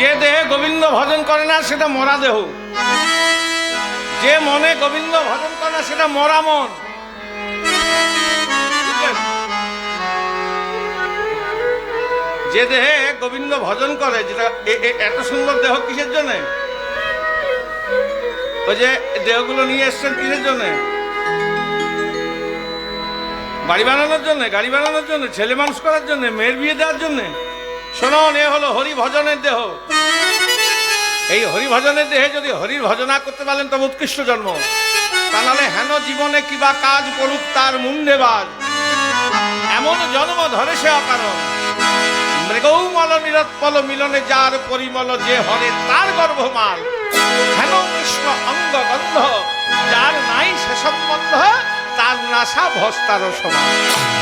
যে দেহে গোবিন্দ ভজন করে না, সেটা মরা দেহ। যে মনে গোবিন্দ ভজন করে না, সেটা মরা মন। যে দেহে গোবিন্দ ভজন করে, যেটা এত সুন্দর দেহ কিসের জন্য? ওই যে দেহগুলো নিয়ে এসছেন কিসের জন্য? বাড়ি বানানোর জন্য, গাড়ি বানানোর জন্য, ছেলে মানুষ করার জন্য, মেয়ের বিয়ে দেওয়ার জন্য? শোনন এ হলো হরি ভজনের দেহ। এই হরি ভজনের দেহে যদি হরির ভজনা করতে পারলেন তবে উৎকৃষ্ট জন্ম। তা নাহলে হেন জীবনে কিবা কাজ করুক তার মুন্ডে বাজ এমন জন্ম ধরে সে অকারণ। মৃগৌমল নিরৎপল মিলনে যার পরিমল যে হরে তার গর্ভমাল। হেন কৃষ্ণ অঙ্গ গন্ধ, যার নাই সে সম্বন্ধ তার নাশা ভস্তার সমান।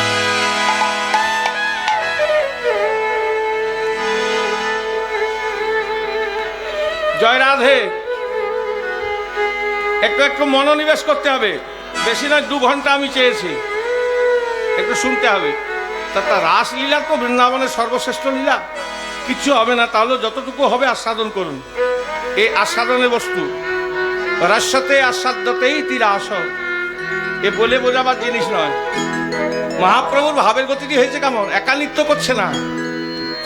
জয় রাধে একটু একটু মনোনিবেশ করতে হবে। বেশি নয়, দু ঘণ্টা আমি চেয়েছি। একটু শুনতে হবে। তা তা রাসলীলা তো বৃন্দাবনের সর্বশ্রেষ্ঠ লীলা। কিচ্ছু হবে না, তাহলে যতটুকু হবে আস্বাদন করুন। এই আস্বাদনের বস্তু। রস্যতে আস্বাদ্যতেই তীরা আস এ বলে বোঝাবার জিনিস নয়। মহাপ্রভুর ভাবের গতিটি হয়েছে কেমন? একা নৃত্য করছে না।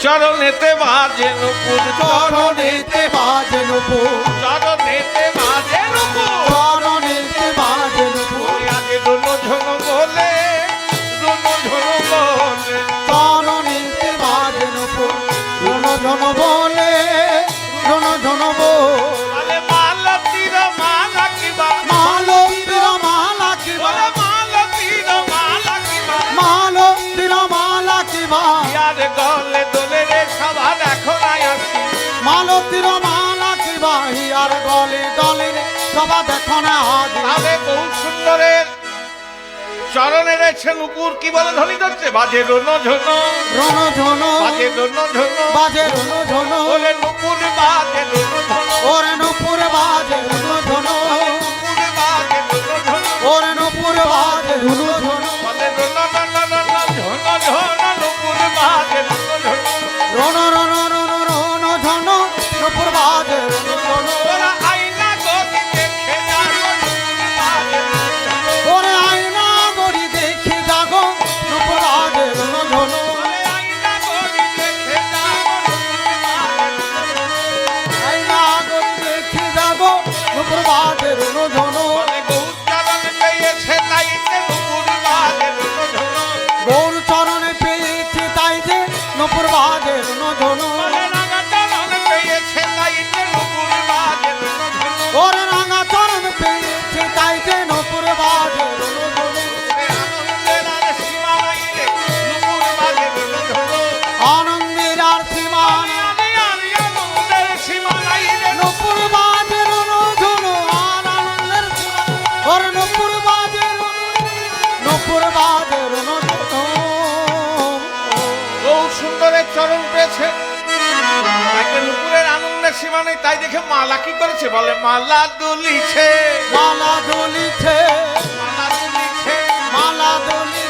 চরণেতে বাজে নুপুর চরণেতে বাজে নুপুর। চরণেতে বাজে নুপুর। চরণেতে বাজে নুপুর। আগে রুনো ঝুনো বলে রুনো ঝুনো বলে। চরণেতে বাজে নুপুর। জন জন বলে আসি মালো মালা কিবা হিয়ার গলে গলে সবা দেখো না তাহলে বহু সুন্দরের চরণে রয়েছে নুপুর কি বলে ধ্বনি ধরছে? বাজে রুনো ঝুনো। রণ ঝন। বাজে রুনো ঝুনো। বাজে রণ ঝন। বলে নুপুর বাজে রুনো ঝুনো। ওরে নুপুর বাজে রণ ঝন। বাজে ঝুনো। ওরে নুপুর বাজে রণ ঝন। বলে রুনো ঝুনো ঝুনো ঝুনো নুপুর বাজে রণ রণ রণ সীমা নেই তাই দেখে মালা কি করেছে বলে? মালা দুলিছে। মালা দুলিছে। মালা দুলিছে। মালা দলিছে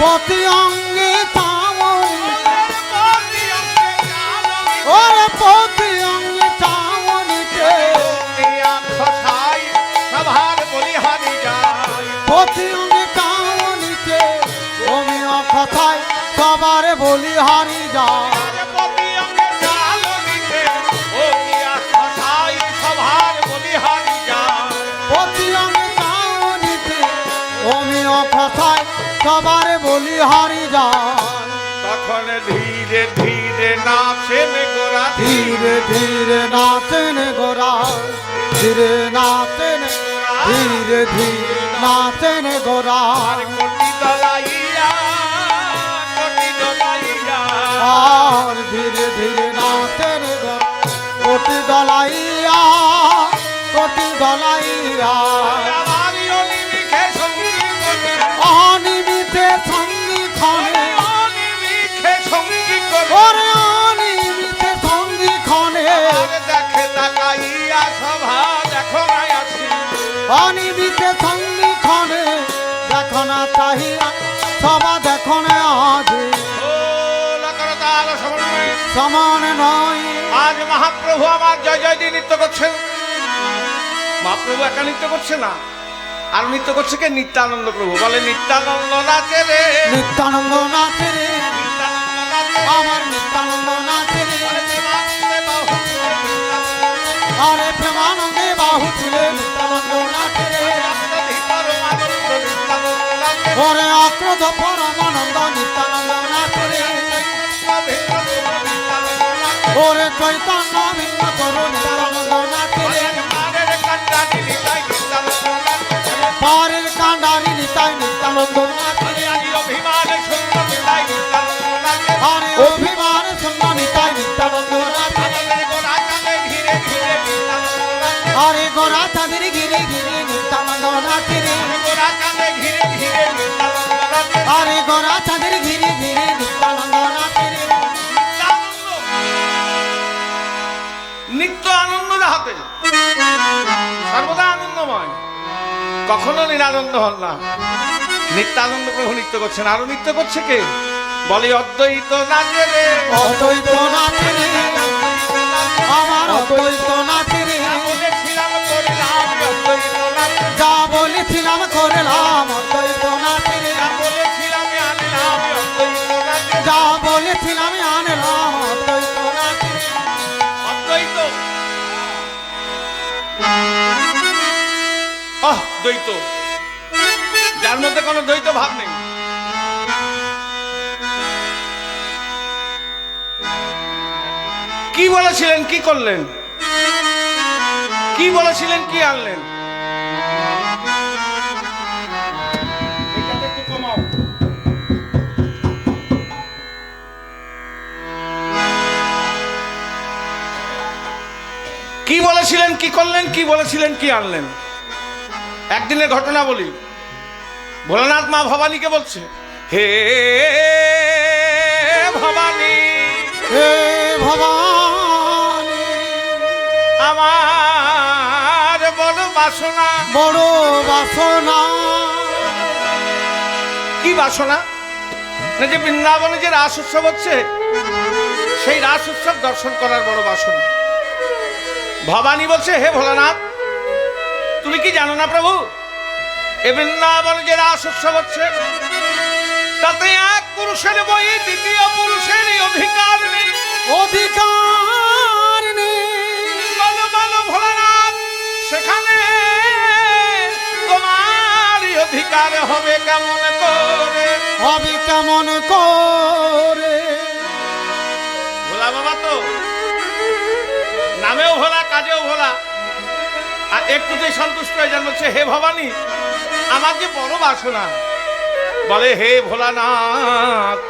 প্রতি অঙ্গে চামনি ওরে প্রতি অঙ্গে চামনিতে সভার বলিহারি যায়। প্রতি সবার বলি হারি যায় তখন ধীরে ধীরে নাচেন গোরা। ধীরে ধীরে নাচেন গোরা। ধীরে নাচেন ধীরে ধীরে নাচেন গোরা। কোটি দলাইয়া কোটি দলাইয়া। আর ধীরে ধীরে নাচেন গোরা। কোটি দলাইয়া কোটি দলাইয়া। অনিমিতে সঙ্গী খনে দেখো না চাহিয়া সবা দেখো না আজ। সমান নয়। আজ মহাপ্রভু আমার জয় জয় দিয়ে নৃত্য করছেন। মহাপ্রভু একা নৃত্য করছে না। আর নৃত্য করছে কে? নিত্যানন্দ প্রভু। বলে নিত্যানন্দ নাচে রে। নিত্যানন্দ নাচে রে। নিত্যানন্দ নাচে আমার ওরে অক্রোধ পরমানন্দ নিত্যানন্দ। ওরে চৈতন্য ভিন্ন করু নিত্যানন্দ। পারের কান্ডারি নিতাই নিত্যানন্দ অভিমানে শূন্য নিতাই নিত্যানন্দ কখনো নিরানন্দ হন না। নিত্যানন্দ প্রভু নৃত্য করছেন। আরও নৃত্য করছে কে? বলে অদ্বৈত না অদ্বৈত রে আমার অদ্বৈত যা বলেছিলাম করলাম অদ্বৈত যা বলেছিলাম আনলাম অদ্বৈত অদ্বৈত। আহ দ্বৈত। যার মধ্যে কোনো দ্বৈত ভাব নেই। কি বলেছিলেন কি করলেন? কি বলেছিলেন কি আনলেন? কি বলেছিলেন কি করলেন কি বলেছিলেন কি আনলেন? একদিনের ঘটনা বলি। ভোলানাথ মা ভবানীকে বলছে হে ভবানী হে ভবানী আমার বড় বাসনা। বড় বাসনা। কি বাসনা? না যে বৃন্দাবনে যে রাস উৎসব হচ্ছে সেই রাস উৎসব দর্শন করার বড় বাসনা। ভবানী বলছে হে ভোলানাথ তুমি কি জানো না প্রভু? এ বৃন্দাবনে যে রাস উৎসব হচ্ছে তাতে এক পুরুষের বই দ্বিতীয় পুরুষের অধিকার নেই। অধিকার নেই। বলো বলো ভোলানাথ সেখানে তোমারই অধিকার হবে কেমন করে? হবে কেমন করে? ভোলা বাবা তো নামেও ভোলা কাজেও ভোলা। আর একটুতেই সন্তুষ্ট হয়ে যান বলছে, হে ভবানী আমার যে বড় বাসনা বলে, হে ভোলানাথ,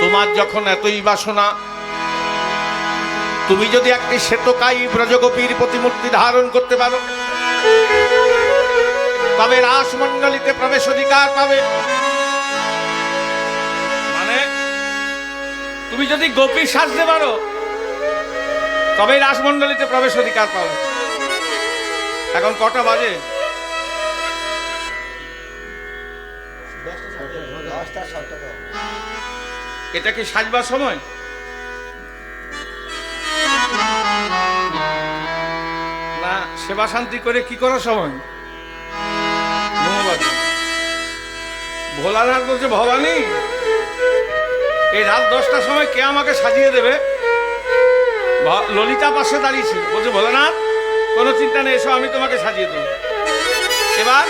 তোমার যখন এতই বাসনা, তুমি যদি একটি শ্বেতকাই ব্রজগোপীর প্রতিমূর্তি ধারণ করতে পারো, তবে রাসমণ্ডলীতে প্রবেশ অধিকার পাবে। মানে তুমি যদি গোপী সাজতে পারো তবে রাসমণ্ডলীতে প্রবেশ অধিকার পাবে। এখন কটা বাজে? এটা কি সাজবার সময়? না সেবা শান্তি করে কি করার সময়? ধন্যবাদ ভোলানাথ বলছে ভবানী এই রাত দশটার সময় কে আমাকে সাজিয়ে দেবে? ললিতা পাশে দাঁড়িয়েছে বলছে, ভোলানাথ, কোনো চিন্তা নেই, এসো, আমি তোমাকে সাজিয়ে দেবো। এবার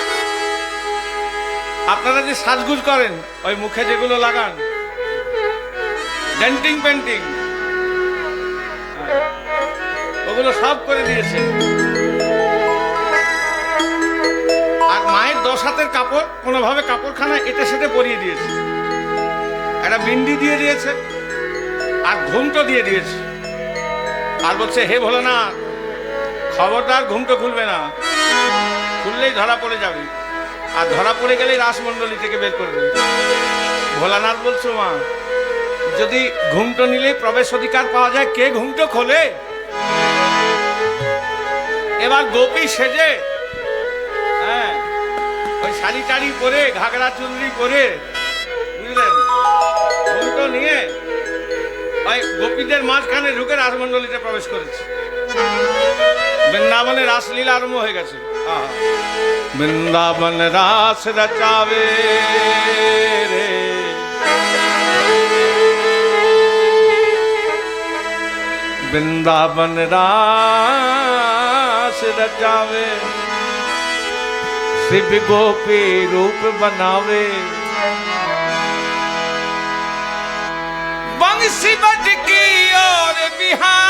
আপনারা যে সাজগুজ করেন, ওই মুখে যেগুলো লাগান, ডেন্টিং পেন্টিং, ওগুলো সব করে দিয়েছে আর মায়ের দশ হাতের কাপড়, কোনোভাবে কাপড়খানা এটে সেটে পরিয়ে দিয়েছে। একটা বিন্দি দিয়ে দিয়েছে, আর ঘুমটো দিয়ে দিয়েছে। আর বলছে, হে ভোলানা খবরদার ঘুমটো খুলবে না। খুললেই ধরা পড়ে যাবে। আর ধরা পড়ে গেলেই রাসমণ্ডলী থেকে বের করবে ভোলানাথ বলছো, মা, যদি ঘুমটো নিলেই প্রবেশ অধিকার পাওয়া যায়, কে ঘুমটো খোলে? এবার গোপী সেজে হ্যাঁ ওই শাড়ি টাড়ি পরে, ঘাগরা চুনরি পরে, বুঝলেন? ঘুমটো নিয়ে ভাই, গোপীদের মাঝখানে ঢুকে রাজমণ্ডলীতে প্রবেশ করেছে। বৃন্দাবনে রাসলীলা আরম্ভ হয়ে গেছে। বৃন্দাবন রাস রচাবে রে। বৃন্দাবন রাস রচাবে। শিব গোপী রূপ বনাবে। बंसी बज की और बिहार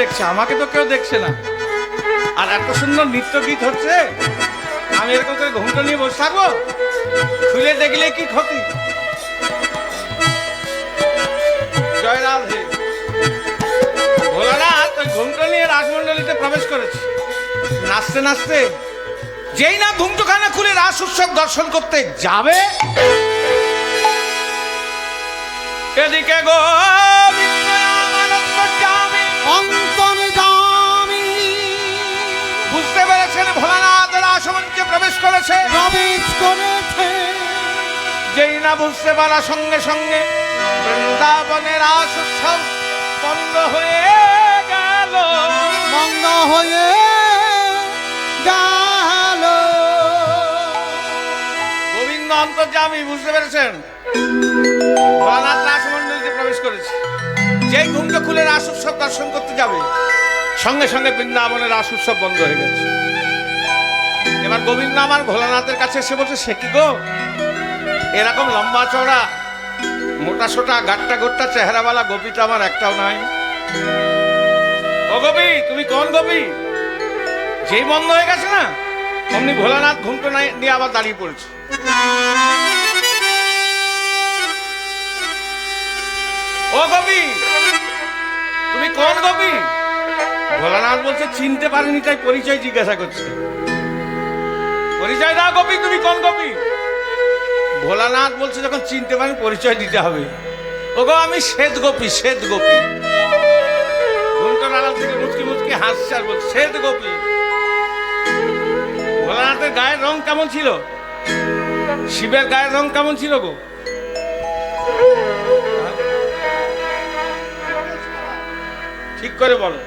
দেখছে? আমাকে তো কেউ দেখছে না। আর এত সুন্দর নৃত্য গীত হচ্ছে, আমি এরকম করে ঘুমটো নিয়ে বসে থাকব? খুলে দেখলে কি ক্ষতি? জয় ভোলানাথ ওই ঘুমটো নিয়ে প্রবেশ করেছে। নাচতে নাচতে যেই না ঘুমটোখানা খুলে রাস উৎসব দর্শন করতে যাবে, এদিকে গো প্রবেশ করেছে। যেই না বুঝতে পারার সঙ্গে সঙ্গে বৃন্দাবনের রাস উৎসব বন্ধ হয়ে গেল। মন্দ হয়ে গেল। গোবিন্দ অন্তর্যামী বুঝতে পেরেছেন? ভোলানাথ রাসমণ্ডলীতে প্রবেশ করেছে। যেই ঘুমটা খুলে রাস উৎসব দর্শন করতে যাবে সঙ্গে সঙ্গে বৃন্দাবনের রাস উৎসব বন্ধ হয়ে গেছে। এবার গোবিন্দ আমার ভোলানাথের কাছে এসে বলছে, সে কি গো? এরকম লম্বা চওড়া, মোটা সোটা, গাট্টা গোট্টা চেহারাওয়ালা গোপী তো আমার একটাও নাই। ও গোপী, তুমি কোন গোপী? যেই বন্ধ হয়ে গেছে না, অমনি ভোলানাথ ঘুমটো নাই- নিয়ে আবার দাঁড়িয়ে পড়েছে। ও গোপী, তুমি কোন গোপী? ভোলানাথ বলছে, চিনতে পারিনি, তাই পরিচয় জিজ্ঞাসা করছে। পরিচয় দাও গোপী, তুমি কোন গোপী? ভোলানাথ বলছে যখন চিনতে পারেন পরিচয় দিতে হবে। ওগো, আমি শ্বেত গোপী শ্বেত গোপী। ঘুমটার আড়াল থেকে মুচকি মুচকি হাসছে আর বলছে, শ্বেত গোপী। ভোলানাথের গায়ের রং কেমন ছিল? শিবের গায়ের রং কেমন ছিল গো? ঠিক করে বলো।